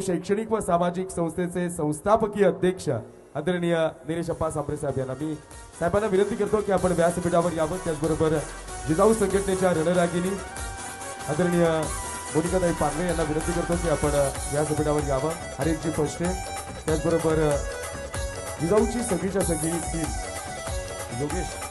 शैक्षणिक व सामाजिक संस्थेचे संस्थापकीय अध्यक्ष आदरणीय निलेशप्पा सांबरे साहेब यांना मी साहेबांना विनंती करतो की आपण व्यासपीठावर यावं. त्याचबरोबर जिजाऊ संघटनेच्या रणरागिनी आदरणीय मोनिकाताई पांडवे यांना विनंती करतो की आपण व्यासपीठावर यावं. हरेकजी फस्टे त्याचबरोबर जिजाऊची सगळीच्या सगळी टीम योगेश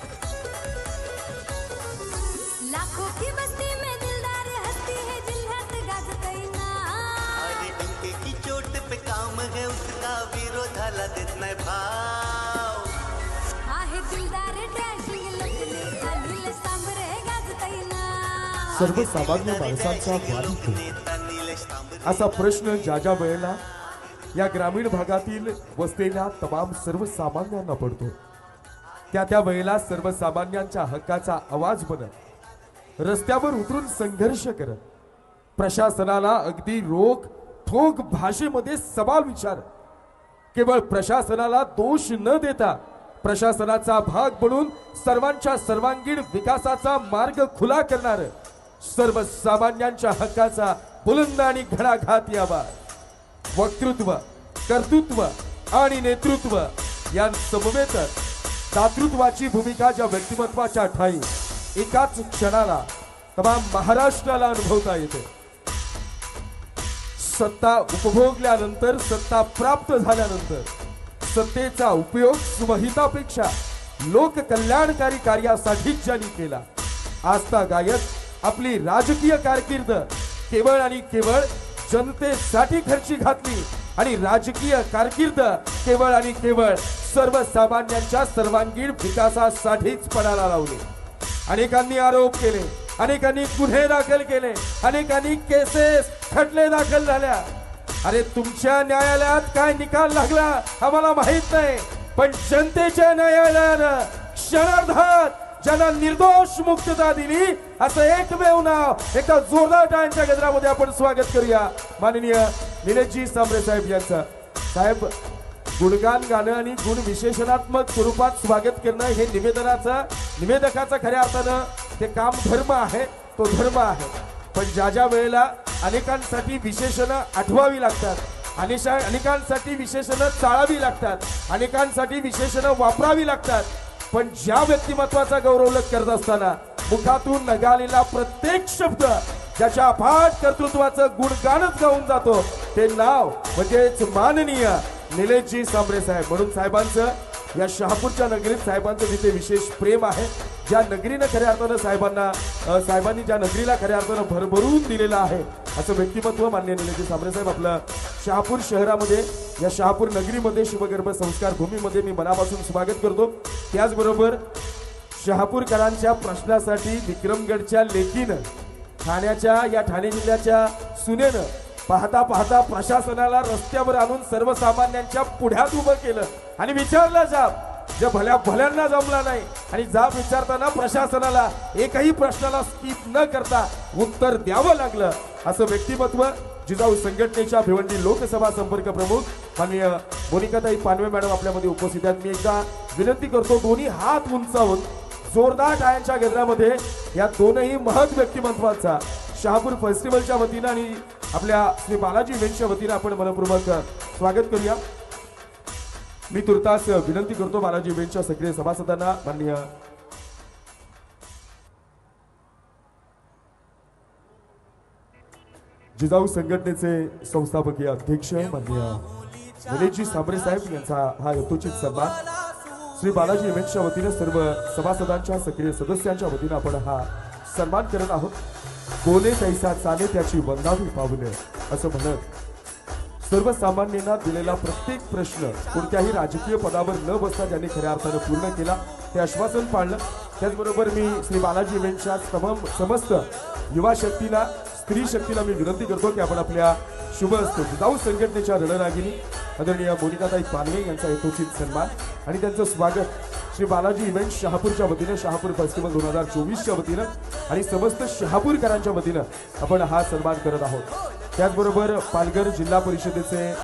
है उसका विरोधाला देत नाही भाव। आहे दिलदार डॅशिंग लुकने अनिल सांबरे नाव. सर्वसामान्य माणसांचा असा प्रश्न ज्या ज्या वेळेला या ग्रामीण भागातील वसलेल्या तमाम सर्वसामान्यांना पडतो. त्या त्या वेळेला सर्वसामान्यांच्या हक्काचा आवाज बनत रस्त्यावर उतरून संघर्ष करत प्रशासनाला अगदी रोख ठोक भाषेमध्ये सवाल विचार. केवळ प्रशासनाला दोष न देता प्रशासनाचा भाग बनून सर्वांच्या सर्वांगीण विकासाचा मार्ग खुला करणार सर्वसामान्यांच्या हक्काचा बुलंद आणि घणाघात यावा. वक्तृत्व कर्तृत्व आणि नेतृत्व यांसमवेत दातृत्वाची भूमिका ज्या व्यक्तिमत्वाच्या ठाई एकाच क्षणाला तमाम महाराष्ट्राला अनुभवता येते. सत्ता उपभोगल्यानंतर सत्ता प्राप्त झाल्यानंतर सत्तेचा उपयोग सुमहितापेक्षा लोककल्याणकारी कार्यासाठीच ज्यांनी केला. आस्था गायक आपली राजकीय कारकीर्द केवळ आणि केवळ जनतेसाठी खर्ची घातली आणि राजकीय कारकीर्द केवळ आणि केवळ सर्वसामान्यांच्या सर्वांगीण विकासासाठीच पणाला लावले. अनेकांनी आरोप केले अनेकांनी गुन्हे दाखल केले. अनेकांनी केसेस खटले दाखल झाल्या. अरे तुमच्या न्यायालयात काय निकाल लागला आम्हाला माहीत नाही. पण जनतेच्या न्यायालयानं क्षणार्धात ज्यांना निर्दोष मुक्तता दिली असं एकमेव नाव एका जोरदार टाळ्यांच्या गजरामध्ये आपण स्वागत करूया. माननीय निलेशजी सांबरे साहेब यांचं. साहेब गुणगान गाणं आणि गुण विशेषणात्मक स्वरूपात स्वागत करणं हे निवेदनाचं निवेदकाचं खऱ्या अर्थानं ते काम धर्म आहे तो धर्म आहे. पण ज्या ज्या वेळेला अनेकांसाठी विशेषणं आठवावी लागतात अनेशा अनेकांसाठी विशेषणं चाळावी लागतात अनेकांसाठी विशेषणं वापरावी लागतात पण ज्या व्यक्तिमत्वाचा गौरवलक करत असताना मुखातून नगालेला प्रत्येक शब्द ज्याच्या अफाट कर्तृत्वाचं गुणगानच गाऊन जातो ते नाव म्हणजेच माननीय निलेशजी सांबरे साहेब. म्हणून साहेबांचं या शहापूरच्या नगरीत साहेबांचं तिथे विशेष प्रेम आहे. ज्या नगरीनं खऱ्या अर्थानं साहेबांना साहेबांनी ज्या नगरीला खऱ्या अर्थानं भरभरून दिलेलं आहे असं व्यक्तिमत्व मान्य निलेशजी साबरे साहेब आपलं शहापूर शहरामध्ये या शहापूर नगरीमध्ये शिवगर्भ संस्कार भूमीमध्ये मी मनापासून स्वागत करतो. त्याचबरोबर शहापूरकरांच्या प्रश्नासाठी विक्रमगडच्या लेकीनं ठाण्याच्या या ठाणे जिल्ह्याच्या सुनेनं पाहता पाहता प्रशासनाला रस्त्यावर आणून सर्वसामान्यांच्या पुढ्यात उभं केलं. आणि विचारला जाब जे भल्या भल्यांना जमला नाही. आणि जाब विचारताना प्रशासनाला एकही प्रश्नाला स्किप न करता उत्तर द्यावं लागलं. असं व्यक्तिमत्व जिजाऊ संघटनेच्या भिवंडी लोकसभा संपर्क प्रमुख माननीय मोनिकाताई पानवे मॅडम आपल्यामध्ये उपस्थित आहेत. मी एकदा विनंती करतो दोन्ही हात उंचावून जोरदार टाळ्यांच्या गजरामध्ये या दोनही महत् व्यक्तिमत्वाचा शहापूर फेस्टिवलच्या वतीनं आणि आपल्या श्री बालाजी इव्हेंटच्या वतीनं आपण मनपूर्वक स्वागत करूया. मी तुर्तास विनंती करतो बालाजी इव्हेंटच्या सक्रिय सभासदांना माननीय जिजाऊ संघटनेचे संस्थापकीय अध्यक्ष माननीय गणेशजी सांबरे साहेब यांचा हा यथोचित सन्मान. श्री बालाजी इव्हेंटच्या वतीनं सर्व सभासदांच्या सक्रिय सदस्यांच्या वतीनं आपण हा सन्मान करत आहोत. कोले तैसा चाले त्याची वंदावी पावले असं म्हणत सर्वसामान्यांना दिलेला प्रत्येक प्रश्न कोणत्याही राजकीय पदावर न बसता ज्यांनी खऱ्या अर्थानं पूर्ण केला ते आश्वासन पाळलं. त्याचबरोबर मी श्री बालाजी इव्हेंटच्या तमाम समस्त युवा शक्तीला स्त्री शक्तीला मी विनंती करतो की आपण आपल्या शुभ असतो जाऊ संघटनेच्या रणरागिनी आदरणीय मोनिकाताई पानवे यांचा यथोचित सन्मान आणि त्यांचं स्वागत श्री बालाजी इव्हेंट शहापूरच्या वतीनं शहापूर फेस्टिवल दोन हजार चोवीसच्या वतीनं आणि समस्त शहापूरकरांच्या वतीनं आपण हा सन्मान करत आहोत. त्याचबरोबर पालघर जिल्हा परिषदेचे